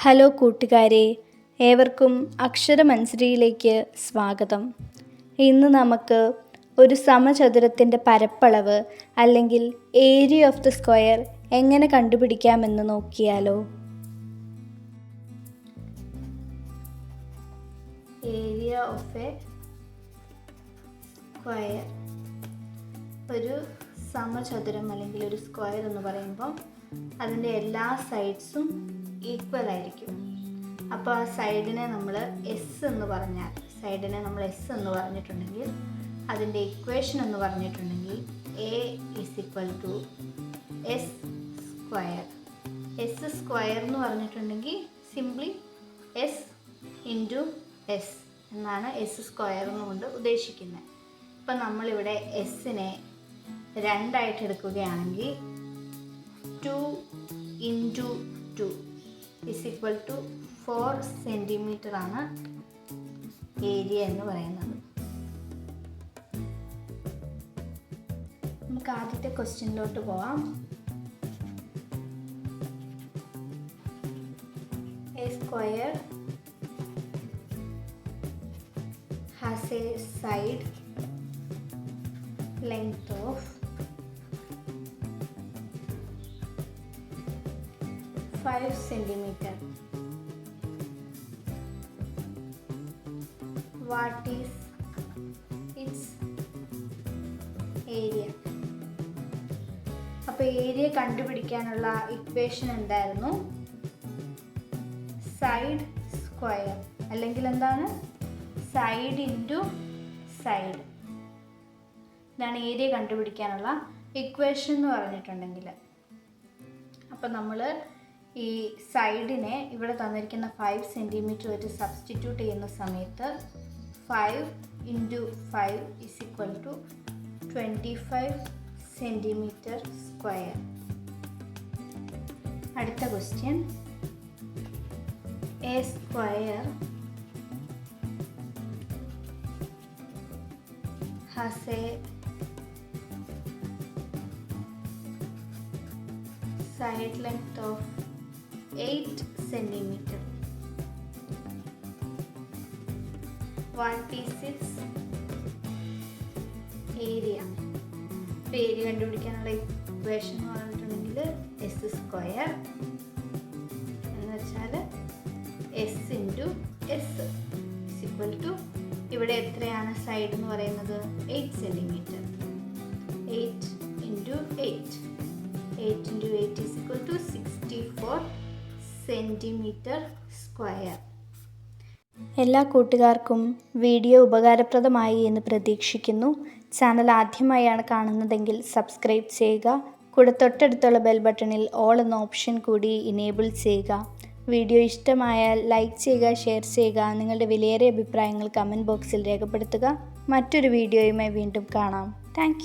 Hello കൂട്ടുകാരെ ഏവർക്കും അക്ഷരമഞ്ജരിയിലേക്ക് സ്വാഗതം. ഇന്ന് നമുക്ക് ഒരു സമചതുരത്തിന്റെ പരപ്പളവ് അല്ലെങ്കിൽ ഏരിയ ഓഫ് ദ സ്ക്വയർ എങ്ങനെ കണ്ടുപിടിക്കാമെന്ന് നോക്കിയാലോ? Area of a square. ഒരു സമചതുരം അല്ലെങ്കിൽ ഒരു സ്ക്വയർ എന്ന് പറയുമ്പോൾ അതിന്റെ എല്ലാ സൈഡ്സും ഈക്വൽ ആയിരിക്കും. അപ്പോൾ ആ സൈഡിനെ നമ്മൾ എസ് എന്ന് പറഞ്ഞാൽ സൈഡിനെ നമ്മൾ എസ് എന്ന് പറഞ്ഞിട്ടുണ്ടെങ്കിൽ അതിന്റെ ഇക്വേഷൻ എന്ന് പറഞ്ഞിട്ടുണ്ടെങ്കിൽ a is equal to s square s square എന്ന് പറഞ്ഞിട്ടുണ്ടെങ്കിൽ സിംപ്ലി എസ് ഇന്റു എസ് എന്നാണ് എസ് സ്ക്വയർ എന്നുകൊണ്ട് ഉദ്ദേശിക്കുന്നത്. ഇപ്പം നമ്മളിവിടെ എസ്സിനെ രണ്ടായിട്ട് എടുക്കുകയാണെങ്കിൽ two into two is equal to four centimetre ആണ് ഏരിയ എന്ന് പറയുന്നത്. നമുക്ക് ആദ്യത്തെ ക്വസ്റ്റ്യനിലോട്ട് പോവാം. A square has a side length of 5 centimeter. What is its area? അപ്പോൾ ഏരിയ കണ്ടുപിടിക്കാനുള്ള ഇക്വേഷൻ എന്തായിരുന്നു? സൈഡ് സ്ക്വയർ അല്ലെങ്കിൽ എന്താണ്? സൈഡ് ഇന്റു സൈഡ് ഇതാണ് ഏരിയ കണ്ടുപിടിക്കാനുള്ള ഇക്വേഷൻ എന്ന് പറഞ്ഞിട്ടുണ്ടെങ്കിൽ. അപ്പം നമ്മൾ ഈ സൈഡിനെ ഇവിടെ തന്നിരിക്കുന്ന ഫൈവ് സെന്റിമീറ്റർ വെച്ച് സബ്സ്റ്റിറ്റ്യൂട്ട് ചെയ്യുന്ന സമയത്ത് five into five is equal to twenty five centimetre square അടുത്ത question a square has a side length of 8 one p six area area? Area കണ്ടുപിടിക്കാനുള്ള ഇക്വേഷൻ എന്ന് പറഞ്ഞിട്ടുണ്ടെങ്കിൽ എസ് സ്ക്വയർ എന്ന് വെച്ചാൽ s into s equal to ഇവിടെ എത്രയാണ് side എന്ന് പറയുന്നത്? Eight centimetre centimetre square. എല്ലാ കൂട്ടുകാർക്കും വീഡിയോ ഉപകാരപ്രദമായി എന്ന് പ്രതീക്ഷിക്കുന്നു. ചാനൽ ആദ്യമായാണ് കാണുന്നതെങ്കിൽ സബ്സ്ക്രൈബ് ചെയ്യുക. കൂടെ തൊട്ടടുത്തുള്ള ബെൽ ബട്ടണിൽ ഓൾ എന്ന ഓപ്ഷൻ കൂടി ഇനേബിൾ ചെയ്യുക. വീഡിയോ ഇഷ്ടമായാൽ ലൈക്ക് ചെയ്യുക ഷെയർ ചെയ്യുക നിങ്ങളുടെ വിലയേറിയ അഭിപ്രായങ്ങൾ കമന്റ് ബോക്സിൽ രേഖപ്പെടുത്തുക. മറ്റൊരു വീഡിയോയുമായി വീണ്ടും കാണാം. താങ്ക്